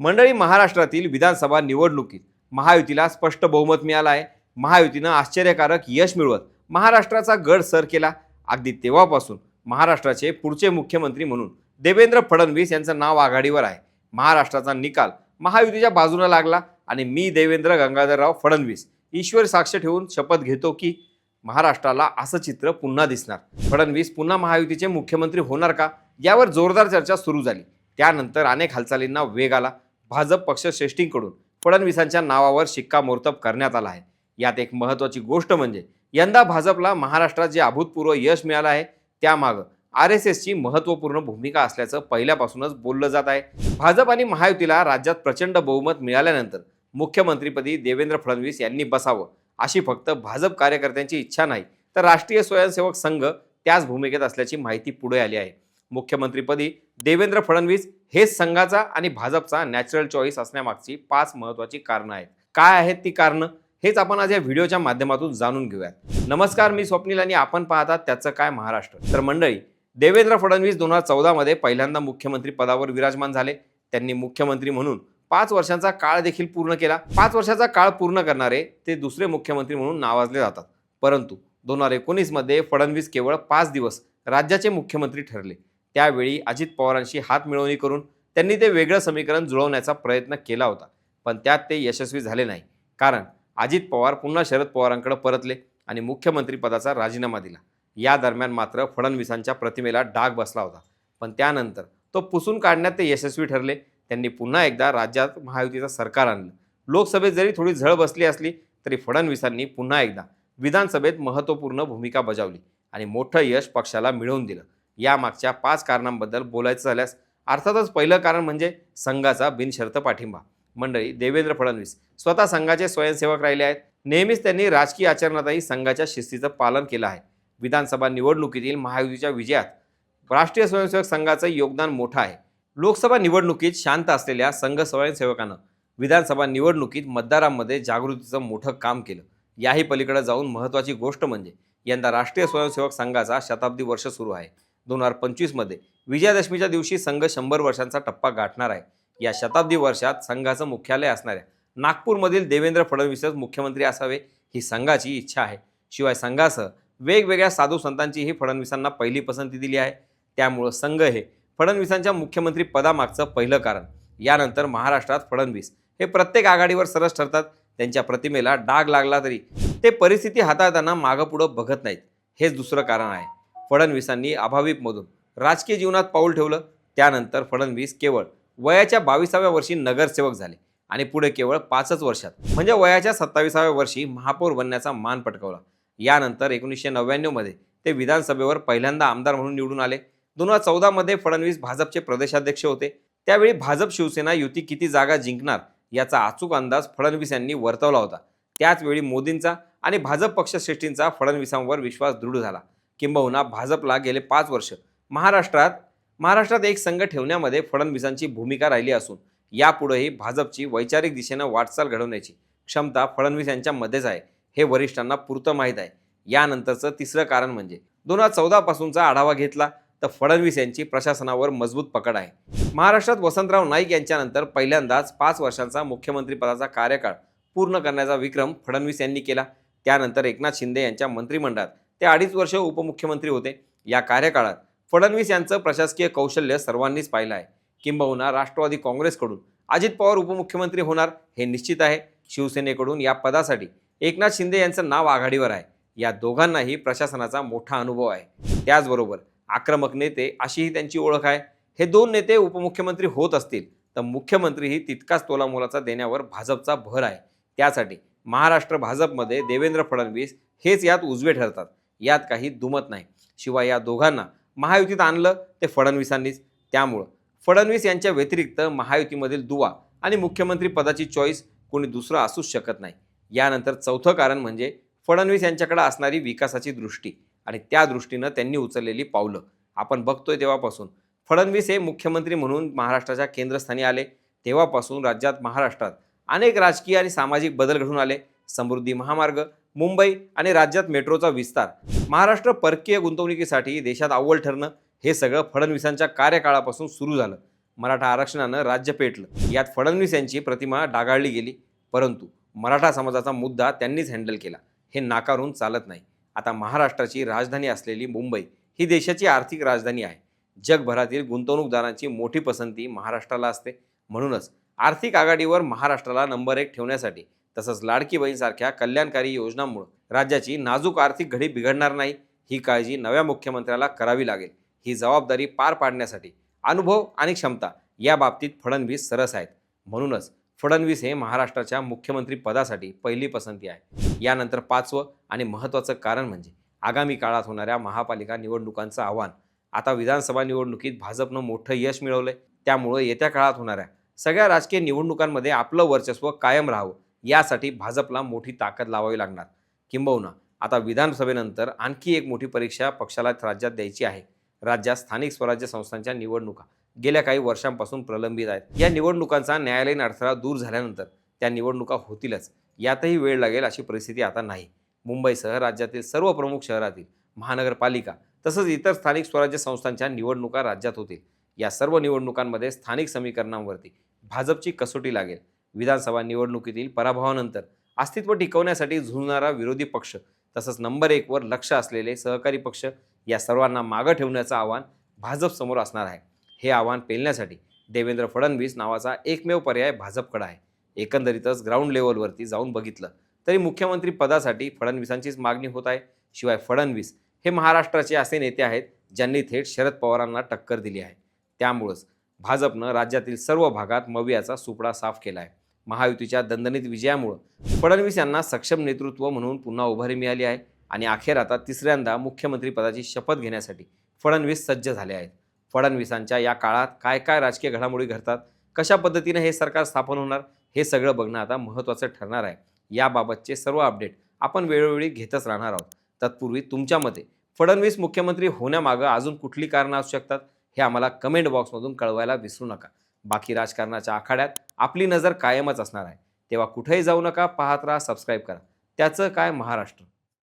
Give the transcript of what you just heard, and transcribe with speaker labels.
Speaker 1: मंडळी महाराष्ट्रातील विधानसभा निवडणुकीत महायुतीला स्पष्ट बहुमत मिळालं आहे. महायुतीनं आश्चर्यकारक यश मिळवत महाराष्ट्राचा गड सर केला. अगदी तेव्हापासून महाराष्ट्राचे पुढचे मुख्यमंत्री म्हणून देवेंद्र फडणवीस यांचं नाव आघाडीवर आहे. महाराष्ट्राचा निकाल महायुतीच्या बाजूला लागला आणि मी देवेंद्र गंगाधरराव फडणवीस ईश्वर साक्ष ठेवून शपथ घेतो की महाराष्ट्राला असं चित्र पुन्हा दिसणार. फडणवीस पुन्हा महायुतीचे मुख्यमंत्री होणार का? यावर जोरदार चर्चा सुरू झाली. त्यानंतर अनेक हालचालींना वेग आला. भाजप पक्ष श्रेष्ठींकडून फडणवीसांच्या नावावर शिक्कामोर्तब करण्यात आला आहे. यात एक महत्त्वाची गोष्ट म्हणजे यंदा भाजपला महाराष्ट्रात जे अभूतपूर्व यश मिळालं आहे त्यामागं आर एस एसची महत्त्वपूर्ण भूमिका असल्याचं पहिल्यापासूनच बोललं जात आहे. भाजप आणि महायुतीला राज्यात प्रचंड बहुमत मिळाल्यानंतर मुख्यमंत्रीपदी देवेंद्र फडणवीस यांनी बसावं अशी फक्त भाजप कार्यकर्त्यांची इच्छा नाही तर राष्ट्रीय स्वयंसेवक संघ त्याच भूमिकेत असल्याची माहिती पुढे आली आहे. मुख्यमंत्रीपदी देवेंद्र फडणवीस हेच संघाचा आणि भाजपचा नॅचरल चॉईस असण्यामागची पाच महत्त्वाची कारणं आहेत. काय आहेत ती कारणं? हेच आपण आज या व्हिडिओच्या माध्यमातून जाणून घेऊयात. नमस्कार मी स्वप्नील आणि आपण पाहतात त्याचं काय महाराष्ट्र. तर मंडळी देवेंद्र फडणवीस दोन हजार चौदामध्ये पहिल्यांदा मुख्यमंत्री पदावर विराजमान झाले. त्यांनी मुख्यमंत्री म्हणून पाच वर्षांचा काळ देखील पूर्ण केला. पाच वर्षाचा काळ पूर्ण करणारे ते दुसरे मुख्यमंत्री म्हणून नावाजले जातात. परंतु दोन हजार एकोणीसमध्ये फडणवीस केवळ पाच दिवस राज्याचे मुख्यमंत्री ठरले. त्यावेळी अजित पवारांशी हात मिळवणी करून त्यांनी ते वेगळं समीकरण जुळवण्याचा प्रयत्न केला होता. पण त्यात ते यशस्वी झाले नाही. कारण अजित पवार पुन्हा शरद पवारांकडे परतले आणि मुख्यमंत्रीपदाचा राजीनामा दिला. या दरम्यान मात्र फडणवीसांच्या प्रतिमेला डाग बसला होता. पण त्यानंतर तो पुसून काढण्यात ते यशस्वी ठरले. त्यांनी पुन्हा एकदा राज्यात महायुतीचं सरकार आणलं. लोकसभेत जरी थोडी झळ बसली असली तरी फडणवीसांनी पुन्हा एकदा विधानसभेत महत्त्वपूर्ण भूमिका बजावली आणि मोठं यश पक्षाला मिळवून दिलं. यामागच्या पाच कारणांबद्दल बोलायचं झाल्यास अर्थातच पहिलं कारण म्हणजे संघाचा बिनशर्त पाठिंबा. मंडळी देवेंद्र फडणवीस स्वतः संघाचे स्वयंसेवक राहिले आहेत. नेहमीच त्यांनी राजकीय आचरणातही संघाच्या शिस्तीचं पालन केलं आहे. विधानसभा निवडणुकीतील महायुतीच्या विजयात राष्ट्रीय स्वयंसेवक संघाचं योगदान मोठं आहे. लोकसभा निवडणुकीत शांत असलेल्या संघ स्वयंसेवकानं विधानसभा निवडणुकीत मतदारांमध्ये जागृतीचं मोठं काम केलं. याही पलीकडे जाऊन महत्त्वाची गोष्ट म्हणजे यंदा राष्ट्रीय स्वयंसेवक संघाचा शताब्दी वर्ष सुरू आहे. दोन हजार पंचवीसमध्ये विजयादशमीच्या दिवशी संघ शंभर वर्षांचा टप्पा गाठणार आहे. या शताब्दी वर्षात संघाचं मुख्यालय असणाऱ्या नागपूरमधील देवेंद्र फडणवीसच मुख्यमंत्री असावे ही संघाची इच्छा आहे. शिवाय संघासह वेगवेगळ्या साधू संतांचीही फडणवीसांना पहिली पसंती दिली आहे. त्यामुळं संघ हे फडणवीसांच्या मुख्यमंत्री पदामागचं पहिलं कारण. यानंतर महाराष्ट्रात फडणवीस हे प्रत्येक आघाडीवर सरस ठरतात. त्यांच्या प्रतिमेला डाग लागला तरी ते परिस्थिती हाताळताना मागं पुढं बघत नाहीत. हेच दुसरं कारण आहे. फडणवीसांनी अभाविपमधून राजकीय जीवनात पाऊल ठेवलं त्यानंतर फडणवीस केवळ वयाच्या बावीसाव्या वर्षी नगरसेवक झाले आणि पुढे केवळ पाचच वर्षात. म्हणजे वयाच्या सत्तावीसाव्या वर्षी महापौर बनण्याचा मान पटकावला. यानंतर एकोणीसशे नव्याण्णवमध्ये ते विधानसभेवर पहिल्यांदा आमदार म्हणून निवडून आले. दोन हजार चौदामध्ये फडणवीस भाजपचे प्रदेशाध्यक्ष होते. त्यावेळी भाजप शिवसेना युती किती जागा जिंकणार याचा अचूक अंदाज फडणवीस यांनी वर्तवला होता. त्याचवेळी मोदींचा आणि भाजप पक्षश्रेष्ठींचा फडणवीसांवर विश्वास दृढ झाला. किंबहुना भाजपला गेले पाच वर्ष. महाराष्ट्रात महाराष्ट्रात एक संघ ठेवण्यामध्ये फडणवीसांची भूमिका राहिली असून यापुढेही भाजपची वैचारिक दिशेनं वाटचाल घडवण्याची क्षमता फडणवीस यांच्यामध्येच आहे हे वरिष्ठांना पुरतं माहीत आहे. यानंतरचं तिसरं कारण म्हणजे दोन हजार चौदापासूनचा आढावा घेतला तर फडणवीस यांची प्रशासनावर मजबूत पकड आहे. महाराष्ट्रात वसंतराव नाईक यांच्यानंतर पहिल्यांदाच पाच वर्षांचा मुख्यमंत्रीपदाचा कार्यकाळ पूर्ण करण्याचा विक्रम फडणवीस यांनी केला. त्यानंतर एकनाथ शिंदे यांच्या मंत्रिमंडळात ते अडीच वर्ष उपमुख्यमंत्री होते. या कार्यकाळात फडणवीस यांचं प्रशासकीय कौशल्य सर्वांनीच पाहिलं आहे. किंबहुना राष्ट्रवादी काँग्रेसकडून अजित पवार उपमुख्यमंत्री होणार हे निश्चित आहे. शिवसेनेकडून या पदासाठी एकनाथ शिंदे यांचं नाव आघाडीवर आहे. या दोघांनाही प्रशासनाचा मोठा अनुभव आहे. त्याचबरोबर आक्रमक नेते अशीही त्यांची ओळख आहे. हे दोन नेते उपमुख्यमंत्री होत असतील तर मुख्यमंत्रीही तितकाच तोलामोलाचा देण्यावर भाजपचा भर आहे. त्यासाठी महाराष्ट्र भाजपमध्ये देवेंद्र फडणवीस हेच यात उजवे ठरतात. यात काही दुमत नाही. शिवाय या दोघांना महायुतीत आणलं ते फडणवीसांनीच. त्यामुळं फडणवीस यांच्या व्यतिरिक्त महायुतीमधील दुवा आणि मुख्यमंत्री पदाची चॉईस कोणी दुसरं असूच शकत नाही. यानंतर चौथं कारण म्हणजे फडणवीस यांच्याकडे असणारी विकासाची दृष्टी आणि त्या दृष्टीनं त्यांनी उचललेली पावलं. आपण बघतोय तेव्हापासून. फडणवीस हे मुख्यमंत्री म्हणून महाराष्ट्राच्या केंद्रस्थानी आले. तेव्हापासून राज्यात महाराष्ट्रात अनेक राजकीय आणि सामाजिक बदल घडून आले. समृद्धी महामार्ग मुंबई आणि राज्यात मेट्रोचा विस्तार. महाराष्ट्र परकीय गुंतवणुकीसाठी देशात अव्वल ठरणं हे सगळं फडणवीसांच्या कार्यकाळापासून सुरू झालं. मराठा आरक्षणानं राज्य पेटलं. यात फडणवीस यांची प्रतिमा डागाळली गेली. परंतु मराठा समाजाचा मुद्दा त्यांनीच हँडल केला. हे नाकारून चालत नाही. आता महाराष्ट्राची राजधानी असलेली मुंबई ही देशाची आर्थिक राजधानी आहे. जगभरातील गुंतवणूकदारांची मोठी पसंती महाराष्ट्राला असते. म्हणूनच आर्थिक आघाडीवर महाराष्ट्राला नंबर एक ठेवण्यासाठी तसंच लाडकी बहीणसारख्या कल्याणकारी योजनांमुळे राज्याची नाजूक आर्थिक घडी बिघडणार नाही ही काळजी नव्या मुख्यमंत्र्याला करावी लागेल. ही जबाबदारी पार पाडण्यासाठी अनुभव आणि क्षमता या बाबतीत फडणवीस सरस आहेत. म्हणूनच फडणवीस हे महाराष्ट्राच्या मुख्यमंत्री पदासाठी पहिली पसंती आहे. यानंतर पाचवं आणि महत्त्वाचं कारण म्हणजे आगामी काळात होणाऱ्या महापालिका निवडणुकांचं आव्हान. आता विधानसभा निवडणुकीत भाजपनं मोठं यश मिळवलंय. त्यामुळं येत्या काळात होणाऱ्या सगळ्या राजकीय निवडणुकांमध्ये आपलं वर्चस्व कायम राहावं. यासाठी भाजपला मोठी ताकद लावावी लागणार. किंबहुना आता विधानसभेनंतर आणखी एक मोठी परीक्षा पक्षाला राज्यात द्यायची आहे. राज्यात स्थानिक स्वराज्य संस्थांच्या निवडणुका. गेल्या काही वर्षांपासून प्रलंबित आहेत. या निवडणुकांचा न्यायालयीन अडथळा दूर झाल्यानंतर त्या निवडणुका होतीलच. यातही वेळ लागेल अशी परिस्थिती आता नाही. मुंबईसह राज्यातील सर्व प्रमुख शहरातील महानगरपालिका तसंच इतर स्थानिक स्वराज्य संस्थांच्या निवडणुका राज्यात होतील. या सर्व निवडणुकांमध्ये स्थानिक समीकरणांवरती भाजपची कसोटी लागेल. विधानसभा निवडणुकीतील पराभवानंतर अस्तित्व टिकवण्यासाठी झुंजणारा विरोधी पक्ष तसंच नंबर एकवर लक्ष असलेले सहकारी पक्ष या सर्वांना मागं ठेवण्याचं आव्हान भाजपसमोर असणार आहे. हे आव्हान पेलण्यासाठी देवेंद्र फडणवीस नावाचा एकमेव पर्याय भाजपकडे आहे. एकंदरीतच ग्राउंड लेवलवरती जाऊन बघितलं तरी मुख्यमंत्री पदासाठी फडणवीसांचीच मागणी होत आहे. शिवाय फडणवीस हे महाराष्ट्राचे असे नेते आहेत ज्यांनी थेट शरद पवारांना टक्कर दिली आहे. त्यामुळंच भाजपनं राज्यातील सर्व भागात मवियाचा सुपडा साफ केला आहे. महायुतीच्या दणदणीत विजयामुळं फडणवीस यांना सक्षम नेतृत्व म्हणून पुन्हा उभारी मिळाली आहे. आणि अखेर आता तिसऱ्यांदा मुख्यमंत्रीपदाची शपथ घेण्यासाठी फडणवीस सज्ज झाले आहेत. फडणवीसांच्या या काळात काय काय राजकीय घडामोडी घडतात कशा पद्धतीने हे सरकार स्थापन होणार हे सगळं बघणं आता महत्त्वाचं ठरणार आहे. याबाबतचे सर्व अपडेट आपण वेळोवेळी घेतच राहणार आहोत. तत्पूर्वी तुमच्या मते फडणवीस मुख्यमंत्री होण्यामागं अजून कुठली कारणं असू शकतात हे आम्हाला कमेंट बॉक्समधून कळवायला विसरू नका. बाकी राजकारणाच्या आखाड्यात आपली नजर कायमच असणार आहे. तेव्हा कुठेही जाऊ नका पाहत राहा सबस्क्राईब करा. त्याचं काय महाराष्ट्र?